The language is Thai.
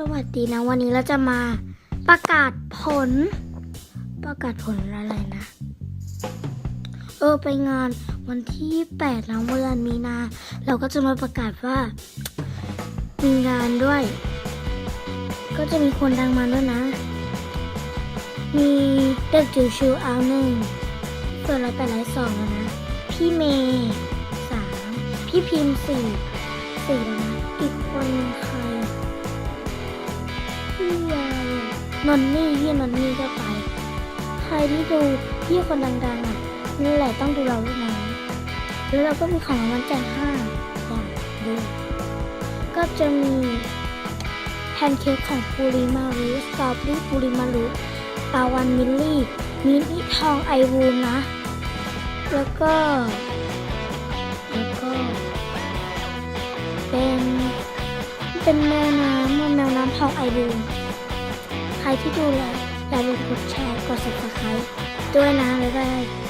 สวัสดีนะวันนี้เราจะมาประกาศผล ประกาศผลอะไรนะ เออไปงานวันที่8นะเมื่อมีนา เราก็จะมาประกาศว่ามีงานด้วย ก็จะมีคนดังมาด้วยนะ มีเด็กจิ๋วชิวเอาหนึ่งเปิดไลฟ์แปดไลฟ์สองแล้วนะ พี่เมย์สามพี่พิมพ์สี่สี่แล้วนะอีกคนใคร นนนี่พี่นนนี่ก็ไป ใครที่ดูพี่คนดังๆอะนั่นแหละต้องดูเราด้วยนะแล้วเราก็มีของรางวัลแจกห้าอย่างดูก็จะมีแพนเค้กของปูริมารุสตรอเบอรี่ปูริมารุปาวันมิลลี่มินิทองไอวูนนะ แล้วก็ แล้วก็ เป็น เป็นแมวน้ำแมวน้ำทองไอบูม ใครที่ดูแล้วอย่าลืมกดแชร์กด subscribe ด้วยนะบ๊ายบาย